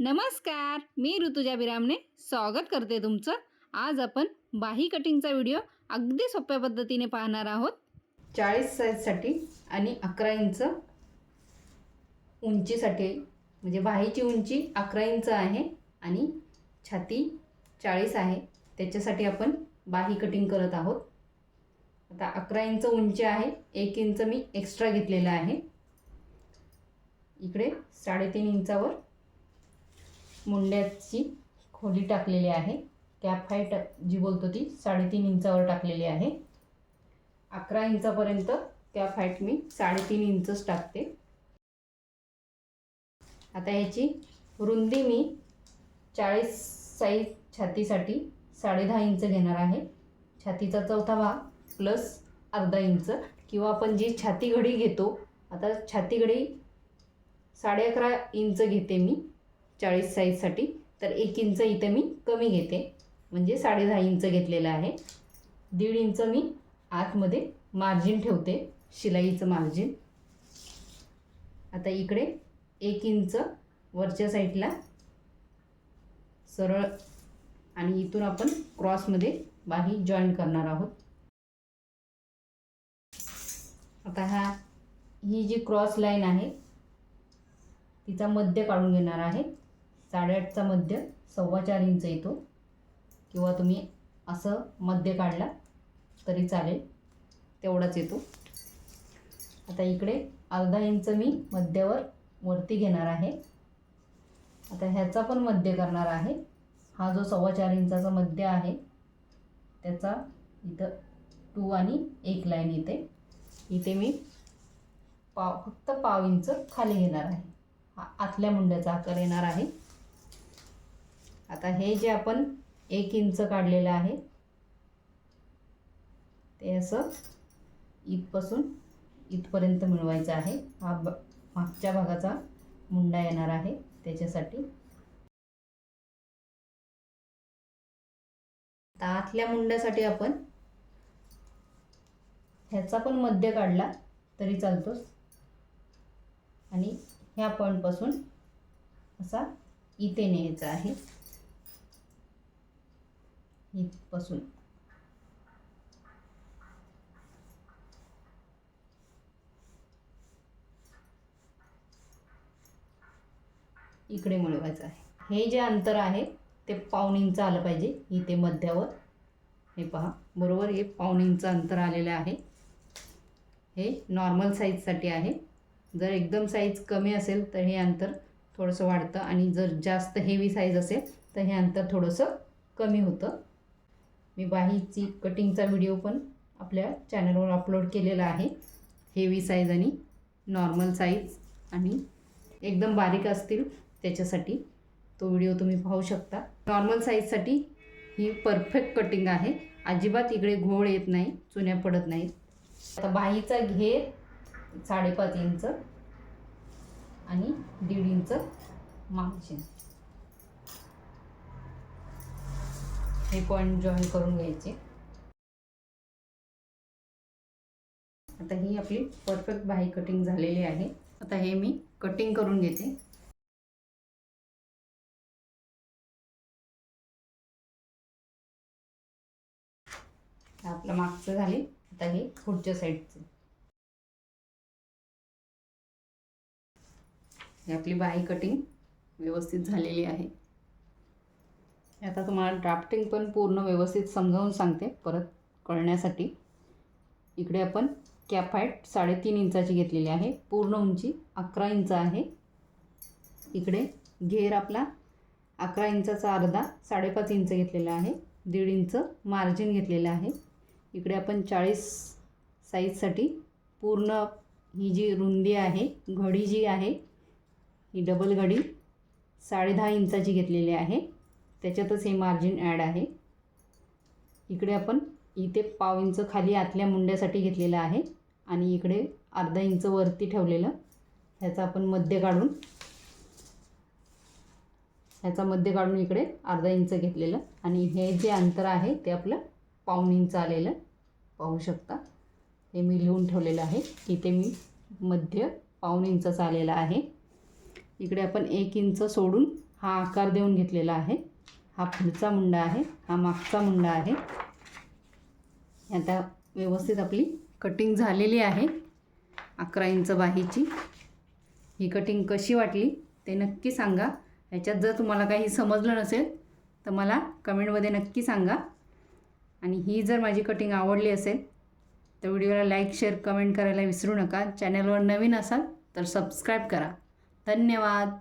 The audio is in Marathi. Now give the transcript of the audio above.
नमस्कार मी ऋतुजा बिरामने स्वागत करते तुमचं. आज आपण बाही कटिंगचा व्हिडिओ अगदी सोप्या पद्धतीने पाहणार आहोत. चाळीस साईजसाठी आणि अकरा इंच उंचीसाठी म्हणजे बाहीची उंची अकरा इंच आहे आणि छाती चाळीस आहे. त्याच्यासाठी आपण बाही कटिंग करत आहोत. आता अकरा इंच उंची आहे. एक इंच मी एक्स्ट्रा घेतलेला आहे. इकडे साडेतीन इंचावर मुंड्याची खोली टाकलेली आहे. कॅप हाईट जी बोलतो ती साडेतीन इंचावर टाकलेली आहे. अकरा इंचापर्यंत कॅप हाईट मी साडेतीन इंचच टाकते. आता ह्याची रुंदी मी चाळीस साईज छातीसाठी साडेदहा इंच घेणार आहे. छातीचा चौथा भाग प्लस अर्धा इंच किंवा आपण जी छाती घडी घेतो आता छाती घडी साडे अकरा इंच घेते मी. चाळीस साईजसाठी तर एक इंच इथं मी कमी घेते. म्हणजे साडेदहा इंच घेतलेलं आहे. दीड इंच मी आतमध्ये मार्जिन ठेवते शिलाईचं मार्जिन आता इकडे एक इंच वरच्या साईडला सरळ आणि इथून आपण क्रॉसमध्ये बाही जॉईन करणार आहोत. आता हा ही जी क्रॉस लाईन आहे तिचा मध्य काढून घेणार आहे. साडेआठचा मध्य सव्वा चार इंच येतो. किंवा तुम्ही असं मध्य काढला तरी चालेल. तेवढाच येतो. आता इकडे अर्धा इंच मी मध्यावर वरती घेणार आहे. आता ह्याचा पण मध्य करणार आहे. हा जो सव्वा चार इंचाचा मध्य आहे त्याचा इथं टू आणि एक लाईन येते. इथे मी पाव फक्त पाव इंच खाली घेणार आहे. हा आतल्या मुंड्याचा आकार येणार आहे. आता हे जे आपण एक इंच काढलेलं आहे ते असं इथपासून इथपर्यंत मिळवायचं आहे. हा ब मागच्या भागाचा मुंडा येणार आहे त्याच्यासाठी. आता आतल्या मुंड्यासाठी आपण ह्याचा पण मध्य काढला तरी चालतोच आणि ह्या पॉईंटपासून असा इथे न्यायचा आहे. इथपासून इकडे मिळवायचं आहे. हे जे अंतर आहे ते पाऊन इंच आलं पाहिजे. इथे मध्यावर. हे पहा. बरोबर? हे पाऊन इंच अंतर आलेलं आहे. हे नॉर्मल साईजसाठी आहे. जर एकदम साईज कमी असेल तर हे अंतर थोडंसं वाढतं. आणि जर जास्त हेवी साईज असेल तर हे अंतर थोडंसं कमी होतं. मी बाहीची कटिंगचा व्हिडिओ पण आपल्या चॅनलवर अपलोड केलेला आहे. हेवी साईज आणि नॉर्मल साईज आणि एकदम बारीक असतील त्याच्यासाठी तो व्हिडिओ तुम्ही पाहू शकता. नॉर्मल साईजसाठी ही परफेक्ट कटिंग आहे. अजिबात इकडे घोळ येत नाही चुन्या पडत नाहीत. आता बाहीचा घेर साडेपाच इंच आणि दीड इंच मागचे. हे पॉईंट जॉईन करून घ्यायचे. आता ही आपली परफेक्ट बाही कटिंग झालेली आहे. आता हे मी कटिंग करून घेते. आपलं मागचं झाले. आता हे पुढच्या साईडचं आपली बाही कटिंग व्यवस्थित झालेली आहे. आता तुम्हाला ड्राफ्टिंग पण पूर्ण व्यवस्थित समजावून सांगते परत कळण्यासाठी. इकडे आपण कॅप हाईट साडेतीन इंचाची घेतलेली आहे. पूर्ण उंची अकरा इंच आहे. इकडे घेर आपला अकरा इंचाचा अर्धा साडेपाच इंच घेतलेला आहे. दीड इंच मार्जिन घेतलेलं आहे. इकडे आपण चाळीस साईजसाठी पूर्ण ही जी रुंदी आहे घडी जी आहे ही डबल घडी साडेदहा इंचाची घेतलेली आहे. त्याच्यातच हे मार्जिन ॲड आहे. इकडे आपण इथे पाव इंच खाली आतल्या मुंड्यासाठी घेतलेलं आहे आणि इकडे अर्धा इंच वरती ठेवलेलं. ह्याचा आपण मध्य काढून ह्याचा मध्य काढून इकडे अर्धा इंच घेतलेलं. आणि हे जे अंतर आहे ते आपलं पाऊण इंच आलेलं. पाहू शकता. हे मी लिहून ठेवलेलं आहे. इथे मी मध्य पाऊण इंचचं आलेलं आहे. इकडे आपण एक इंच सोडून हा आकार देऊन घेतलेला आहे. हा पुढचा मुंडा आहे हा मागचा मुंडा आहे. आता व्यवस्थित आपली कटिंग झालेली आहे अकरा इंच बाहीची. ही कटिंग कशी वाटली ते नक्की सांगा. याच्यात जर तुम्हाला काही समजलं नसेल तर मला कमेंटमध्ये नक्की सांगा. आणि ही जर माझी कटिंग आवडली असेल तर व्हिडिओला लाईक शेअर कमेंट करायला विसरू नका. चॅनलवर नवीन असाल तर सबस्क्राईब करा. धन्यवाद.